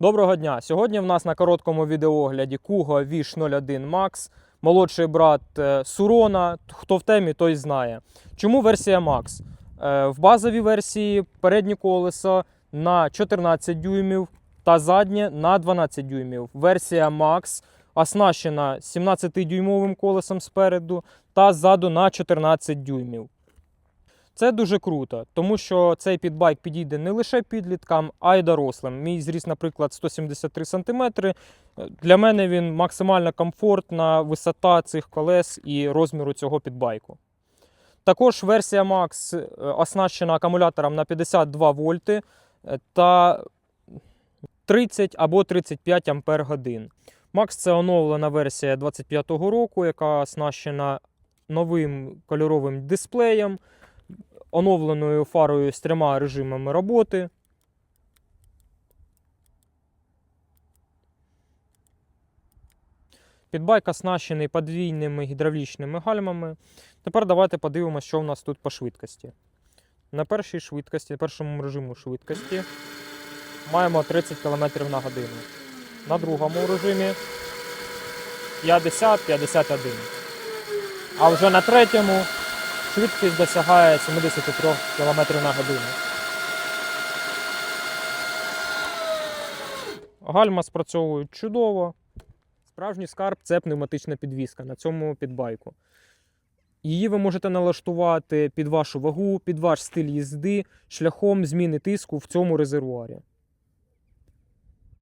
Доброго дня! Сьогодні в нас на короткому відеоогляді Kuga Wish 01 Max, молодший брат е, Сурона. Хто в темі, той знає. Чому версія Max? Е, В базовій версії переднє колесо на 14 дюймів та заднє на 12 дюймів. Версія Max оснащена 17-дюймовим колесом спереду та ззаду на 14 дюймів. Це дуже круто, тому що цей підбайк підійде не лише підліткам, а й дорослим. Мій зріст, наприклад, 173 см. Для мене він максимально комфортна висота цих колес і розміру цього підбайку. Також версія Max е, оснащена акумулятором на 52 вольти е, та 30 або 35 ампер годин. Max це оновлена версія 25-го року, яка оснащена новим кольоровим дисплеєм оновленою фарою з трьома режимами роботи. Підбайк оснащений подвійними гідравлічними гальмами. Тепер давайте подивимося, що в нас тут по швидкості. На першій швидкості, на першому режиму швидкості маємо 30 км на годину. На другому режимі 50-51. А вже на третьому швидкість досягає 73 км на годину. Гальма спрацьовують чудово. Справжній скарб це пневматична підвіска на цьому підбайку. Її ви можете налаштувати під вашу вагу, під ваш стиль їзди, шляхом зміни тиску в цьому резервуарі.